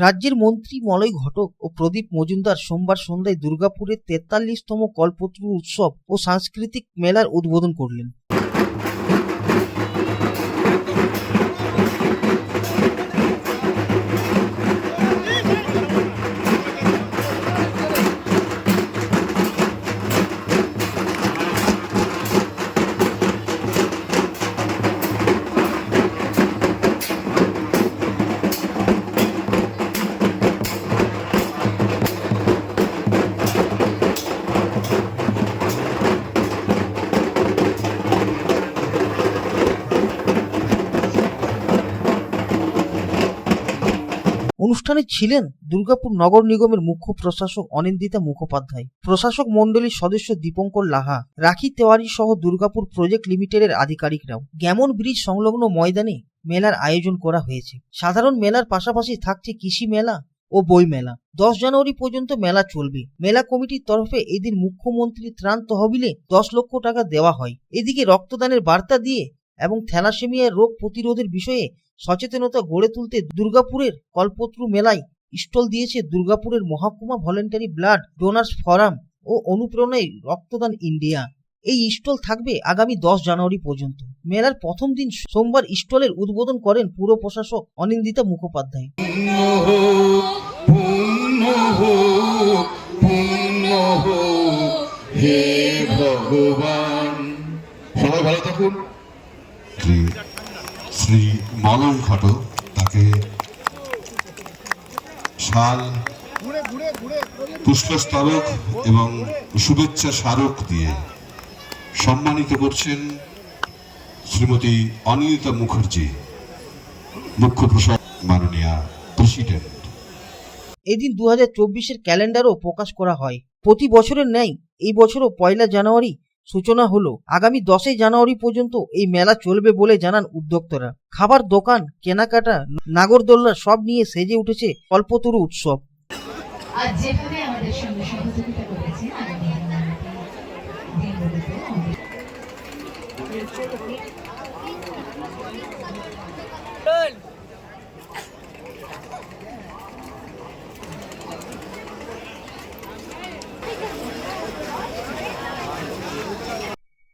রাজ্যের মন্ত্রী মলয় ঘটক ও প্রদীপ মজুমদার সোমবার সন্ধ্যায় দুর্গাপুরের তেতাল্লিশতম কল্পতরু উৎসব ও সাংস্কৃতিক মেলার উদ্বোধন করলেন। অনুষ্ঠানে ছিলেন দুর্গাপুর নগর নিগমের মুখ্য প্রশাসক অনিন্দিতা মুখোপাধ্যায়, প্রশাসক মণ্ডলীর সদস্য দীপঙ্কর লাহা, রাখি তেওয়ারি সহ দুর্গাপুর প্রজেক্ট লিমিটেডের আধিকারিকরাও। গ্যামন ব্রিজ সংলগ্ন ময়দানে মেলার আয়োজন করা হয়েছে। সাধারণ মেলার পাশাপাশি থাকছে কৃষি মেলা ও বই মেলা। দশ জানুয়ারি পর্যন্ত মেলা চলবে। মেলা কমিটির তরফে এদিন মুখ্যমন্ত্রী ত্রাণ তহবিলে দশ লক্ষ টাকা দেওয়া হয়। এদিকে রক্তদানের বার্তা দিয়ে এবং থ্যালাসেমিয়া রোগ প্রতিরোধের বিষয়ে সচেতনতা গড়ে তুলতে দুর্গাপুরের কল্পত্রু মেলায় স্টল দিয়েছে দুর্গাপুরের মহাকুমা ভলেন্টারি ব্লাড ডোনার্স ফরাম ও অনুপ্রেরণায় রক্তদান ইন্ডিয়া। এই স্টল থাকবে আগামী দশ জানুয়ারি পর্যন্ত। মেলার প্রথম দিন সোমবার স্টলের উদ্বোধন করেন পুর প্রশাসক অনিন্দিতা মুখোপাধ্যায়। ভগবান। সবাই ভালো থাকুন। শ্রী শ্রী মলয় ঘটক তাকে শাল পুষ্পস্তবক এবং শুভেচ্ছা স্মারক দিয়ে সম্মানিত করছেন শ্রীমতী অনিতা মুখার্জি, মুখ্য প্রশাসক মাননীয় প্রেসিডেন্ট। এদিন দু হাজার চব্বিশের ক্যালেন্ডারও প্রকাশ করা হয়। প্রতি বছরের ন্যায় এই বছরও পয়লা জানুয়ারি সূচনা হলো, আগামী দশই জানুয়ারি পর্যন্ত এই মেলা চলবে বলে জানান উদ্যোক্তারা। খাবার দোকান, কেনাকাটা নাগরদোল্লা সব নিয়ে সেজে উঠেছে কল্পতরু উৎসব।